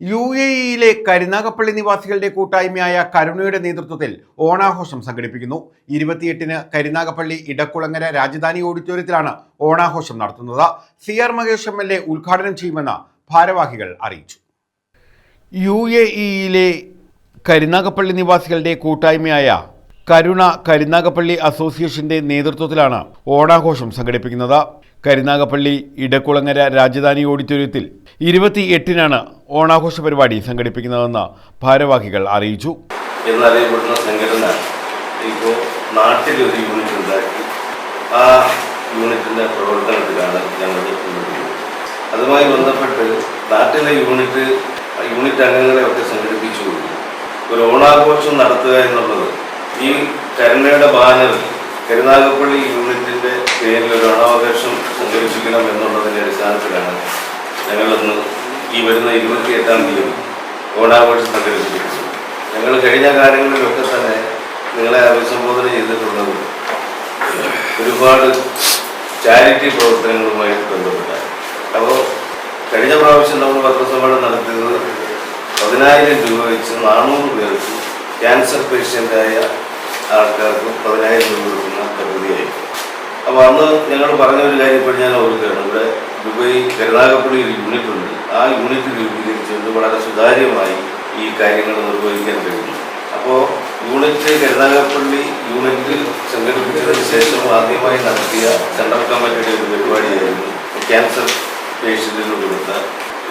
U A ഇയിലെ Karunagappally നിവാസികളുടെ കൂട്ടായ്മയായ കരുണയുടെ നേതൃത്വത്തിൽ ഓണാഘോഷം സംഘടിപ്പിക്കുന്നു. ഇരുപത്തിയെട്ടിന് കരുനാഗപ്പള്ളി ഇടക്കുളങ്ങര രാജധാനി ഓഡിറ്റോറിയത്തിലാണ് ഓണാഘോഷം നടത്തുന്നത്. C R Mahesh M L A ഉദ്ഘാടനം ചെയ്യുമെന്ന് ഭാരവാഹികൾ അറിയിച്ചു. യു എ ഇയിലെ കരുനാഗപ്പള്ളി നിവാസികളുടെ കൂട്ടായ്മയായ കരുണ കരുനാഗപ്പള്ളി അസോസിയേഷന്റെ നേതൃത്വത്തിലാണ് ഓണാഘോഷം സംഘടിപ്പിക്കുന്നത്. കരുനാഗപ്പള്ളി ഇടക്കുളങ്ങര രാജധാനി ഓഡിറ്റോറിയത്തിൽ ഇരുപത്തി എട്ടിനാണ് ഓണാഘോഷ പരിപാടി സംഘടിപ്പിക്കുന്നതെന്ന് ഭാരവാഹികൾ അറിയിച്ചു. എന്നറിയപ്പെടുന്ന സംഘടന ഇപ്പോൾ നാട്ടിലൊരു യൂണിറ്റ് ഉണ്ടാക്കി. ആ യൂണിറ്റിന്റെ പ്രവർത്തനത്തിലാണ് ഞങ്ങൾ അതുമായി ബന്ധപ്പെട്ട് നാട്ടിലെ യൂണിറ്റ് യൂണിറ്റ് അംഗങ്ങളെ ഒക്കെ സംഘടിപ്പിച്ചു ഒരു ഓണാഘോഷം നടത്തുക എന്നുള്ളത് ഈ കരുണയുടെ ബാനർ കരുനാഗപ്പള്ളി യൂണിറ്റിന്റെ പേരിൽ ഒരു ഓണാഘോഷം സംഘടിപ്പിക്കണം എന്നുള്ളതിന്റെ അടിസ്ഥാനത്തിലാണ് ഞങ്ങളിന്ന് ഈ വരുന്ന ഇരുപത്തി എട്ടാം തീയതി ഓണാഘോഷം സംഘടിപ്പിച്ചിരിക്കുന്നത് ഞങ്ങൾ കഴിഞ്ഞ കാലങ്ങളിലൊക്കെ തന്നെ നിങ്ങളെ അഭിസംബോധന ചെയ്തിട്ടുള്ളത് ഒരുപാട് ചാരിറ്റി പ്രവർത്തനങ്ങളുമായി ബന്ധപ്പെട്ടാണ്. അപ്പോൾ കഴിഞ്ഞ പ്രാവശ്യം നമ്മൾ പത്രസമ്മേളനം നടത്തിയത് പതിനായിരം രൂപ വെച്ച് നാനൂറ് പേർക്ക് ക്യാൻസർ പേഷ്യന്റായ ആൾക്കാർക്ക് പതിനായിരം രൂപ കൊടുക്കുന്ന പദ്ധതിയായി. അപ്പോൾ അന്ന് ഞങ്ങൾ പറഞ്ഞ ഒരു കാര്യം ഇപ്പോൾ ഞാൻ ഓർക്കുകയാണ്. ഇവിടെ ദുബൈ കരുനാഗപ്പള്ളി ഒരു യൂണിറ്റ് ഉണ്ട്. ആ യൂണിറ്റ് രൂപീകരിച്ചുകൊണ്ട് വളരെ സുതാര്യമായി ഈ കാര്യങ്ങൾ നിർവഹിക്കാൻ കഴിഞ്ഞു അപ്പോൾ യൂണിറ്റ് കരുനാഗപ്പള്ളി യൂണിറ്റ് സംഘടിപ്പിച്ചതിന് ശേഷം ആദ്യമായി നടത്തിയ സെൻട്രൽ കമ്മിറ്റിയുടെ ഒരു പരിപാടിയായിരുന്നു. ക്യാൻസർ പേഷ്യന്റിന് കൊടുത്ത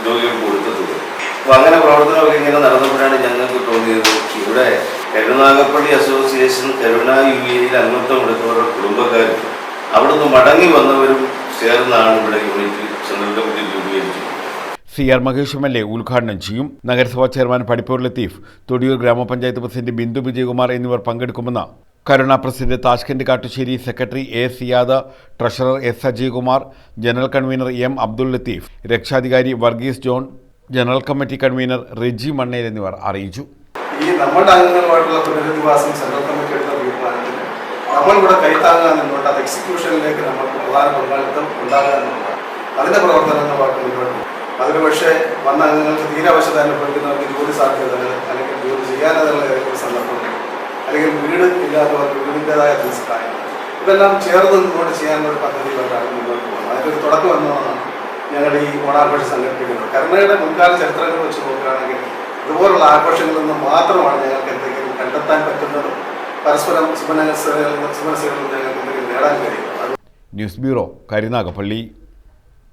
രോഗികൾക്ക് കൊടുത്ത തുക അപ്പോൾ അങ്ങനെ പ്രവർത്തനമൊക്കെ ഇങ്ങനെ നടന്നപ്പോഴാണ് ഞങ്ങൾക്ക് തോന്നിയത് ഇവിടെ കരുനാഗപ്പള്ളി അസോസിയേഷൻ കരുണ യു എയിൽ അംഗത്വം എടുത്തവരുടെ കുടുംബക്കാരും അവിടുന്ന് മടങ്ങി വന്നവരും ചേർന്നാണ് ഇവിടെ യൂണിറ്റ് സെൻട്രൽ കമ്മിറ്റി രൂപീകരിച്ചത് C R Mahesh M L A ഉദ്ഘാടനം ചെയ്യും? നഗരസഭാ ചെയർമാൻ പടിപ്പൂർ ലത്തീഫ് തൊടിയൂർ ഗ്രാമപഞ്ചായത്ത് പ്രസിഡന്റ് ബിന്ദു വിജയകുമാർ എന്നിവർ പങ്കെടുക്കുമെന്ന് Karuna president Tashkent Kattussery secretary A Siyad treasurer S Ajaykumar general convener M Abdul Latheef രക്ഷാധികാരി Varghese John general committee convener Reji Mannel എന്നിവർ അറിയിച്ചു. ഈ നമ്മുടെ അംഗങ്ങളുമായിട്ടുള്ള പുനരധിവാസം സെൻട്രൽ കമ്മിറ്റി എടുത്ത തീരുമാനത്തിൽ നമ്മളിവിടെ അത് എക്സിക്യൂഷനിലേക്ക് നമുക്ക് പ്രധാന പങ്കാളിത്തം ഉണ്ടാകാൻ അതിന്റെ പ്രവർത്തനങ്ങളുമായിട്ട് മുന്നോട്ട് അതിന് പക്ഷേ വന്ന അംഗങ്ങൾക്ക് തീരെ അവശത അനുഭവിക്കുന്നവർക്ക് ജോലി സാധ്യതകൾ അല്ലെങ്കിൽ ജോലി ചെയ്യാനുള്ള ഏതെങ്കിലും സന്ദർഭങ്ങൾ അല്ലെങ്കിൽ വീട് ഇല്ലാത്തവർക്ക് വീടിന്റെതായ സഹായം ഇതെല്ലാം ചേർന്ന് നിന്നുകൊണ്ട് ചെയ്യാനുള്ള ഒരു പദ്ധതിയിലോട്ടാണ് മുന്നോട്ട് പോകുന്നത്. അതിന്റെ ഒരു തുടക്കം എന്നതാണ് ഞങ്ങൾ ഈ ഓണാഘോഷം സംഘടിപ്പിക്കുന്നത്. കരുണയുടെ മുൻകാല ചരിത്രങ്ങൾ വെച്ച് നോക്കുകയാണെങ്കിൽ ഇതുപോലുള്ള ആഘോഷങ്ങളിൽ നിന്ന് മാത്രമാണ് ഞങ്ങൾക്ക് എന്തെങ്കിലും കണ്ടെത്താൻ പറ്റുന്നത്. പരസ്പരം സുമനസ്സുകളിൽ സുമനസ്സുകളിൽ ഞങ്ങൾക്ക് എന്തെങ്കിലും നേടാൻ കഴിയും. News bureau Karunagappally.